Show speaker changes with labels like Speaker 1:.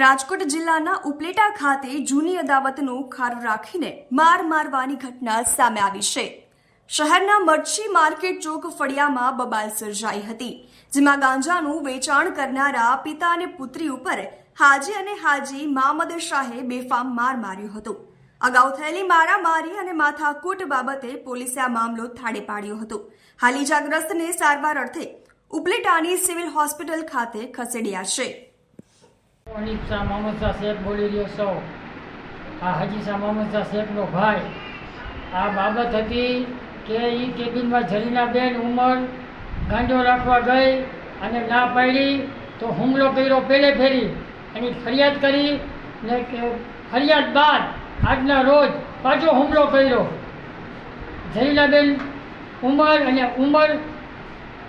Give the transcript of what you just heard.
Speaker 1: રાજકોટ જિલ્લાના ઉપલેટા ખાતે જૂની અદાવતનો ખારો રાખીને માર મારવાની ઘટના સામે આવી છે. શહેરના મચ્છી માર્કેટ ચોક ફળિયામાં બબાલ સર્જાઈ હતી, જેમાં ગાંજાનું વેચાણ કરનારા પિતા અને પુત્રી ઉપર હાજી અને હાજી મામદ શાહે બેફામ માર માર્યો હતો. અગાઉ થયેલી મારામારી અને માથાકૂટ બાબતે પોલીસે આ મામલો થાળે પાડ્યો હતો. હાલ ઇજાગ્રસ્તને સારવાર અર્થે ઉપલેટાની સિવિલ હોસ્પિટલ ખાતે ખસેડ્યા છે.
Speaker 2: અનિક શાહ મોહમ્મદ શાહ શેખ બોલી રહ્યો સૌ આ હાજી શાહ મોહમ્મદ શાહ શેખનો ભાઈ. આ બાબત હતી કે એ કેબિનમાં જરીનાબેન ઉંમર ગાંડો રાખવા ગઈ અને ના પાડી તો હુમલો કર્યો પહેલે ફેરી. એની ફરિયાદ કરી ને ફરિયાદ બાદ આજના રોજ પાછો હુમલો કર્યો. જરીનાબેન ઉંમર અને ઉંમર